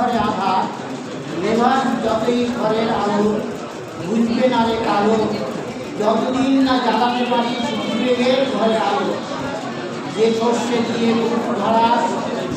ঘরে আঘাত লেভার যতই ঘরের আলো, বুঝবে না রে কালো, যতদিন না জ্বালাতে পারি বিবেকের ঘরে আলো। যে সর্ষে দিয়ে মুখ ধরা,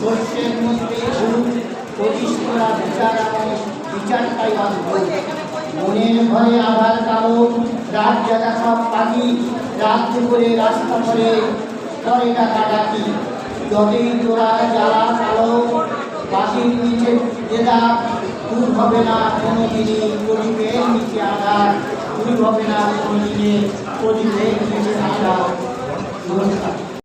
সর্ষের মধ্যে ভুল করিস তোরা বিচার বিচারটাই অদ্ভুত মনের ঘরে আধার কালো, রাত জাগা সব পাখি, রাত দুপুরে রাস্তা করে করে ডাকা ডাকি। যতই তোরা জ্বালা কালো দেদা দূর হবে না কোনো প্রদীপের নিচে আঘাত দূর হবে না কোনো দিনে নিচে নমস্কার